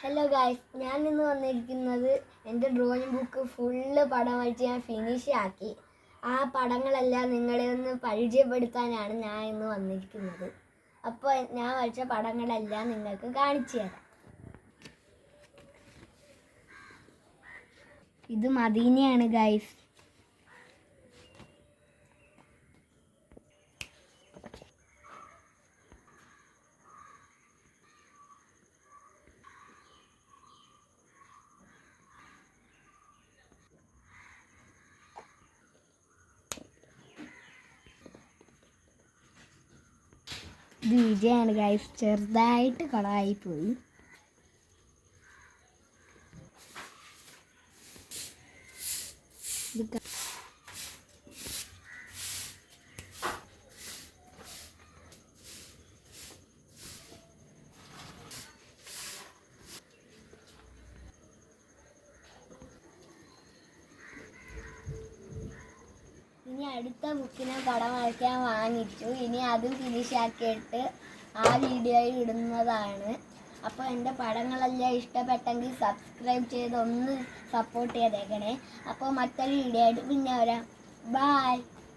Hello guys ഞാൻ ഇന്ന് വന്നിരിക്കുന്നത് എന്റെ ഡ്രോയിങ് ബുക്ക് ഫുള്ള് പടം വരച്ച് ഞാൻ ഫിനിഷ് ആക്കി. ആ പടങ്ങളെല്ലാം നിങ്ങളെ ഒന്ന് പരിചയപ്പെടുത്താനാണ് ഞാൻ ഇന്ന് വന്നിരിക്കുന്നത്. അപ്പോൾ ഞാൻ വരച്ച പടങ്ങളെല്ലാം നിങ്ങൾക്ക് കാണിച്ചു തരാം. ഇത് മദീനയാണ് ഗൈസ് ഇത് വിജയാണ് ഗൈസ് ചെറുതായിട്ട് കളായി പോയി അടുത്ത ബുക്കിനെ പടം വരയ്ക്കാൻ വാങ്ങിച്ചു. ഇനി അത് ഫിനിഷ് ആക്കിയിട്ട് ആ വീഡിയോയിൽ ഇടുന്നതാണ്. അപ്പോൾ എന്റെ പടങ്ങളെല്ലാം ഇഷ്ടപ്പെട്ടെങ്കിൽ സബ്സ്ക്രൈബ് ചെയ്ത് ഒന്ന് സപ്പോർട്ട് ചെയ്തേക്കണേ. അപ്പോൾ മറ്റൊരു വീഡിയോ ആയിട്ട് പിന്നെ വരാം. ബായ്